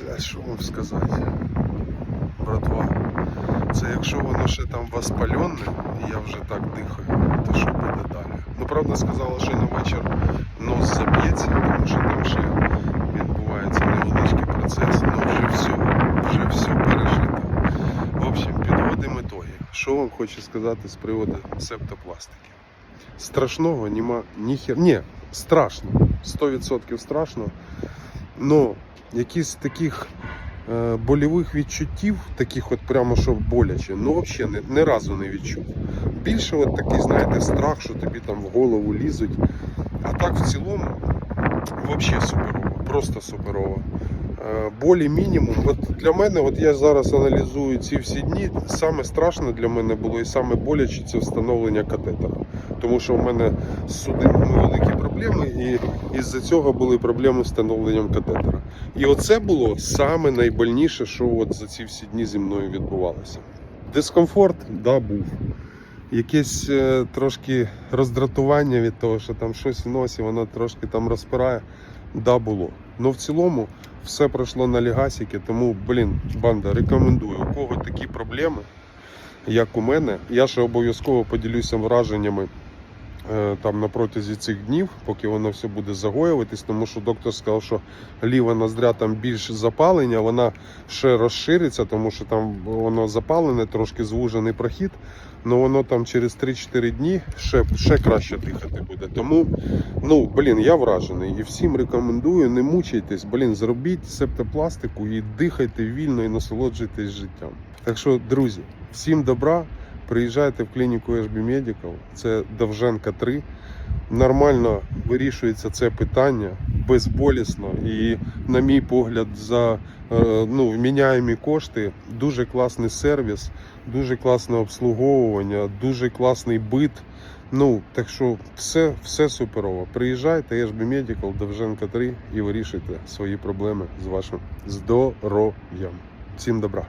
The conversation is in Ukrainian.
Бля, що вам сказати? Братва, це якщо воно ще там воспалене, і я вже так дихаю, то що буде далі? Ну, правда, сказала, що на вечір нос заб'ється, тому що там ще відбувається невеличкий процес. Ну, вже все, вже все пережито. В общем, підводимо ітоги. Що вам хочу сказати з приводу септопластики? Страшного нема ніхер. Ні, страшно. 100% страшно. Но якісь таких е, больових відчуттів, таких от прямо що боляче, ну взагалі не, не разу не відчув. Більше от такий, знаєте, страх, що тобі там в голову лізуть. А так в цілому взагалі суперово, просто суперово. Е, Болі мінімум. От для мене, от я зараз аналізую ці всі дні. Саме страшне для мене було і саме боляче це встановлення катетера. Тому що в мене з судинами великі проблеми, і із-за цього були проблеми з встановленням катетера. І оце було саме найбольніше, що от за ці всі дні зі мною відбувалося. Дискомфорт, да, був. Якесь е, трошки роздратування від того, що там щось в носі, воно трошки там розпирає. Да, було. Ну в цілому все пройшло на лігасіки, тому, блін, банда, рекомендую. У кого такі проблеми, як у мене, я ще обов'язково поділюся враженнями там на протязі цих днів, поки воно все буде загоюватись, тому що доктор сказав, що ліва ноздря там більш запалення, вона ще розшириться, тому що там воно запалене, трошки звужений прохід. але воно там через 3-4 дні ще, ще краще дихати буде. Тому, ну, блін, я вражений і всім рекомендую, не мучайтесь, блін, зробіть септопластику і дихайте вільно і насолоджуйтесь життям. Так що, друзі, всім добра. Приїжджайте в клініку HB Medical, це Довженка 3. Нормально вирішується це питання безболісно і, на мій погляд, за е, ну, вміняємі кошти. Дуже класний сервіс, дуже класне обслуговування, дуже класний бит. Ну, так що все, все суперово. Приїжджайте, HB Medical, Довженка 3 і вирішуйте свої проблеми з вашим здоров'ям. Всім добра!